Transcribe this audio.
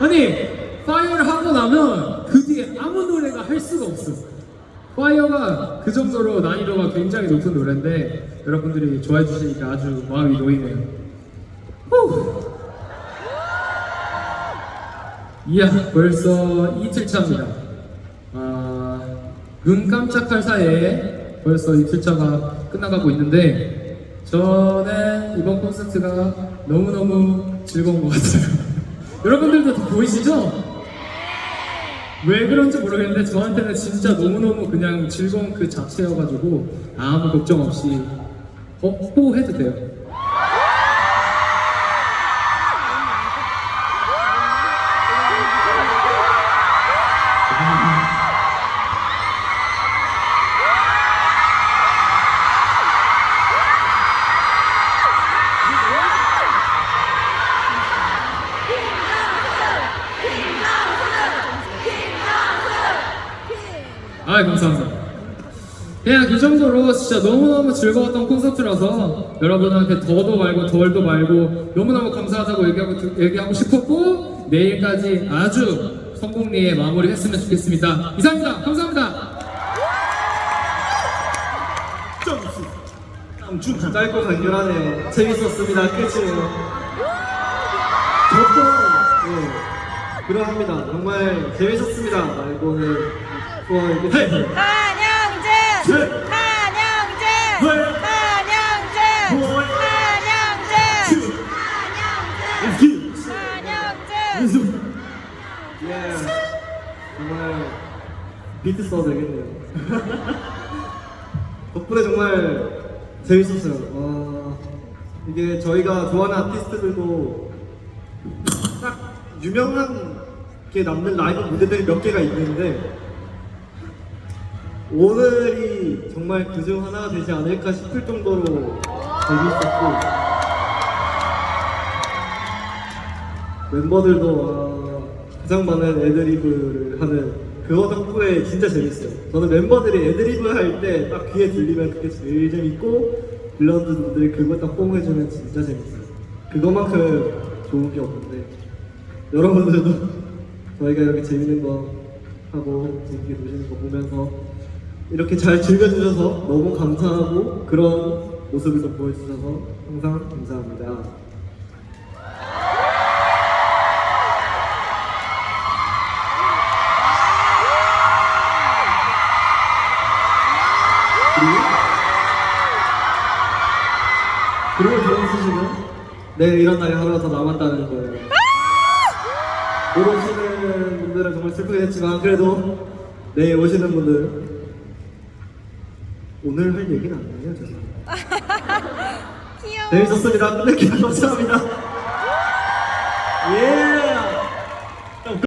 아니 파이어를 하고 나면 그 뒤에 아무 노래가 할 수가 없어. 파이어가 그 정도로 난이도가 굉장히 높은 노래인데 여러분들이 좋아해 주시니까 아주 마음이 놓이네요. 후. 이야 벌써 이틀 차입니다. 아, 눈 깜짝할 사이에 벌써 이틀 차가 끝나가고 있는데 저는 이번 콘서트가 너무너무 즐거운 것 같아요. 여러분들도 다 보이시죠? 왜 그런지 모르겠는데 저한테는 진짜 너무너무 그냥 즐거운 그 자체여가지고 아무 걱정 없이 어, 호호해도 돼요. 아 감사합니다. 그냥 그 정도로 진짜 너무너무 즐거웠던 콘서트라서 여러분한테 더도 말고 덜도 말고 너무너무 감사하다고 얘기하고, 얘기하고 싶었고 내일까지 아주 성공리에 마무리했으면 좋겠습니다. 이상입니다. 감사합니다. 점수 짧고 간결하네요 재밌었습니다 끝이에요 저도 네 그러합니다 정말 재밌었습니다 말고는 넷! 한영재! 넷! 한영재! 기 한영재! 예 정말 비트 써도 되겠네요 덕분에 정말 재밌었어요 와 이게 저희가 좋아하는 아티스트들도 딱 유명한 게 남는 라이브 무대들이 몇 개가 있는데 오늘이 정말 그중 하나가 되지 않을까 싶을 정도로 재밌었고 멤버들도 아, 가장 많은 애드리브를 하는 그거 덕분에 진짜 재밌어요. 저는 멤버들이 애드리브 할 때 딱 귀에 들리면 그게 제일 재밌고 빌런드분들이 그거 딱 뽕해주면 진짜 재밌어요. 그거만큼 좋은 게 없는데 여러분들도 저희가 이렇게 재밌는 거 하고 재밌게 노시는 거 보면서 이렇게 잘 즐겨주셔서 너무 감사하고 그런 모습을 좀 보여주셔서 항상 감사합니다. 그리고 좋은 소식은 내일 이런 날이 하루가 더 남았다는 거예요. 못 오시는 분들은 정말 슬프게 했지만 그래도 내일 오시는 분들 오늘 할 얘기는 아니에요, 죄송합니다. 귀여워. 재밌었습니다. 끝낼게요. 감사합니다. 예.